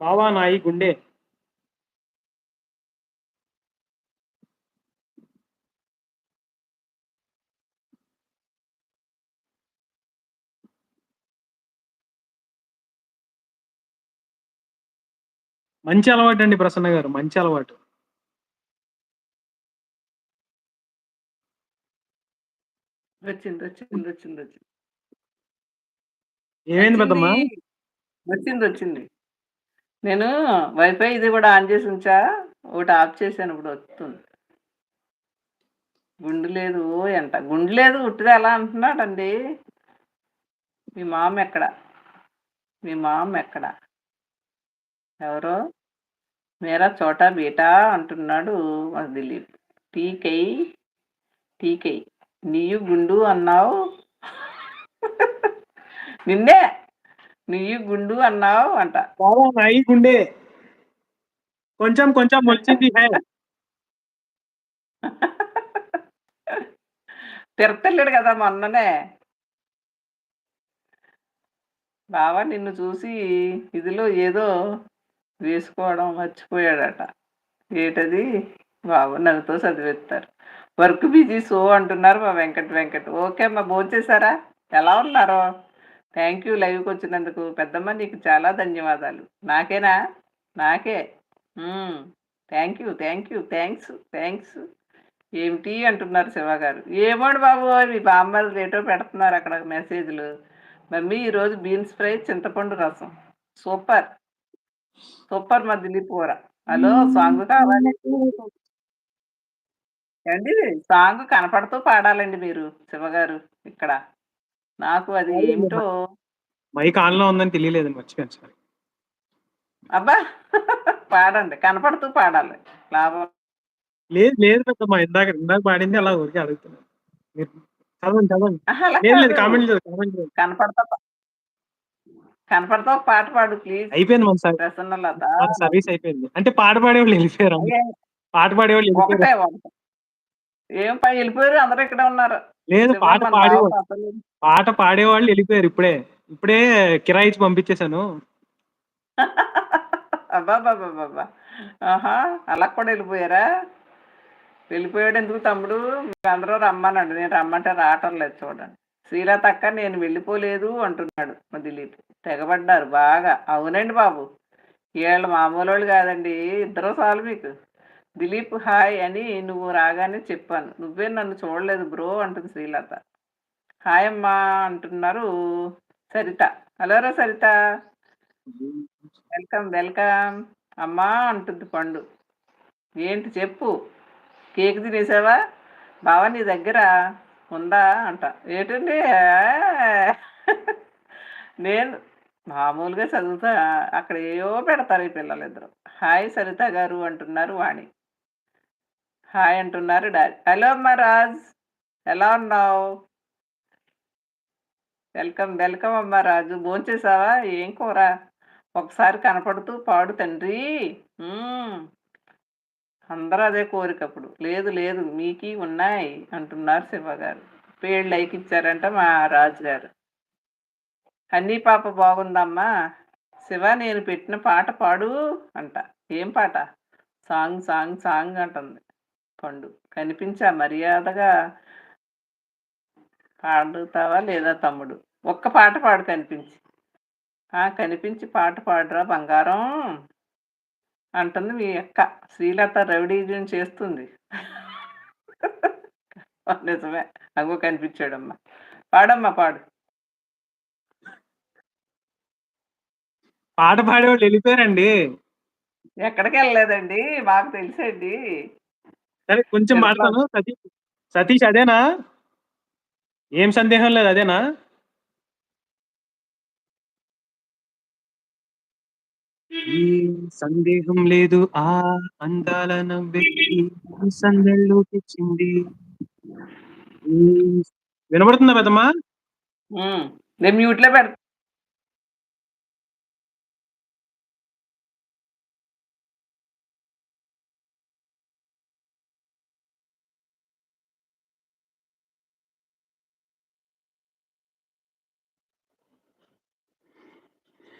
బావా నాయి గుండె. మంచి అలవాటు అండి ప్రసన్న గారు మంచి అలవాటు. వచ్చింది వచ్చింది వచ్చింది వచ్చింది ఏమైంది పెద్దమ్మా? వచ్చింది. వచ్చింది వచ్చింది నేను వైఫై ఇది కూడా ఆన్ చేసి ఉంచా ఒకటి ఆఫ్ చేశాను ఇప్పుడు వస్తుంది. గుండు లేదు ఎంత గుండు లేదు ఉట్టిది ఎలా అంటున్నాడండి. మీ మామ ఎక్కడ? మీ మామ ఎక్కడ? ఎవరో? మేరా చోటా బీటా అంటున్నాడు మన దిలీప్. టీకై టీకై నీయు గుండు అన్నావు. నిన్నే నీయు గుండు అన్నావు అంట. నాయి గుండె. కొంచెం కొంచెం వచ్చింది తిరతలేడు కదా మొన్ననే. బావా నిన్ను చూసి ఇదిలో ఏదో వేసుకోవడం మర్చిపోయాడట. ఏటది? బాబు నవ్వుతో చదివిస్తారు వర్క్ బిజీ సో అంటున్నారు మా వెంకట్ వెంకట్. ఓకే అమ్మా భోంచేశారా? ఎలా ఉన్నారు? థ్యాంక్ యూ లైవ్కి వచ్చినందుకు పెద్దమ్మ నీకు చాలా ధన్యవాదాలు. నాకేనా? నాకే? Thank you thank you thanks thanks ఏమిటి అంటున్నారు శివ గారు. ఏమోడు బాబు మీ బామ్మలు రేటో పెడుతున్నారు అక్కడ మెసేజ్లు. మమ్మీ ఈరోజు బీన్స్ ఫ్రై చింతపండు రసం. సూపర్. సూపర్ మా దిలీప్ కూర. హలో సాంగ్ కావాలి. అండి సాంగ్ కనపడుతూ పాడాలండి మీరు శివగారు ఇక్కడ. నాకు అది ఏమిటో మైక్ ఆన్లో ఉందని తెలియలేదు మర్చిపోయాను సార్. అబ్బా! పాడండి కనపడుతూ పాడాలి. లాభం. లేదు లేదు పెద్దమ్మా ఇందాక ఇందాక పాడింది అలా ఊరికే అడుగుతున్నాను. మీరు చదవండి చదవండి. లేదు. కామెంట్ లేదు కామెంట్ లేదు కనపడతా కనపడతా పాట పాడు ప్లీజ్. అయిపోయింది మన ప్రసన్నలత మన సర్వీస్ అయిపోయింది. అంటే పాట పాడేవాళ్ళు వెళ్ళిపోయారు పాట పాడేవాళ్ళు వెళ్ళిపోయారు. ఏం పై వెళ్ళిపోయారు అందరూ ఇక్కడ ఉన్నారు. లేదు పాట అసలు. పాట పాడేవాళ్ళు వెళ్ళిపోయారు ఇప్పుడే. ఇప్పుడే కిరాయి ఇచ్చి పంపించేశాను ఆహా అలా కూడా వెళ్ళిపోయారా? వెళ్ళిపోయాడు ఎందుకు తమ్ముడు? అందరూ రమ్మనండి. నేను రమ్మంటే రావటం లేదు చూడండి. శ్రీలత అక్క నేను వెళ్ళిపోలేదు అంటున్నాడు మా దిలీప్. తెగబడ్డారు బాగా. అవునండి బాబు. వీళ్ళు మామూలు వాళ్ళు కాదండి. ఇద్దరు చాలు మీకు. దిలీప్ హాయ్ అని నువ్వు రాగానే చెప్పాను. నువ్వే నన్ను చూడలేదు బ్రో అంటుంది శ్రీలత. హాయ్ అమ్మా అంటున్నారు సరిత. హలో రా సరిత. Welcome welcome. అమ్మా అంటుంది పండు. ఏంటి చెప్పు. కేక్ తినేసావా? బావా నీ దగ్గర ఉందా అంట. ఏంటండి? నేను మామూలుగా చదువుతా. అక్కడ ఏవో పెడతారు ఈ పిల్లలిద్దరు. హాయ్ సరిత గారు అంటున్నారు వాణి. హాయ్ అంటున్నారు డాడీ. హలో అమ్మా రాజ్. ఎలా ఉన్నావు? వెల్కమ్ వెల్కమ్ అమ్మా రాజు. భోంచేసావా? ఏం కూర? ఒకసారి కనపడుతూ పాడు తండ్రి. అందరూ అదే కోరిక అప్పుడు. లేదు లేదు మీకి ఉన్నాయి అంటున్నారు శివ గారు. పేళ్ళు లైక్ ఇచ్చారంట మా రాజు గారు. అన్నీ పాప బాగుందమ్మా. శివ నేను పెట్టిన పాట పాడు అంట. ఏం పాట? సాంగ్ సాంగ్ సాంగ్ అంటుంది. పండు. కనిపించా మర్యాదగా పాడుతావా లేదా తమ్ముడు? ఒక్క పాట పాడు కనిపించి. ఆ కనిపించి పాట పాడురా బంగారం అంటుంది మీ అక్క. శ్రీలత రవిడీజన్ చేస్తుంది. నిజమే. అగో కనిపించాడమ్మా. పాడమ్మా పాడు. పాట పాడేవాళ్ళు వెళ్ళిపోయారండి. ఎక్కడికి వెళ్ళలేదండి. మాకు తెలుసండి సరే కొంచెం? పాడతాను సతీష్ సతీష్ అదేనా? ఏం సందేహం లేదు అదేనా? ఈ సందేహం లేదు ఆ అందాల నవ్వెక్కి ఈ సందెల్లో తెచ్చింది. ఈ- వినబడుతుందా పెద్దమ్మా? నేను మ్యూట్లో పెడతా.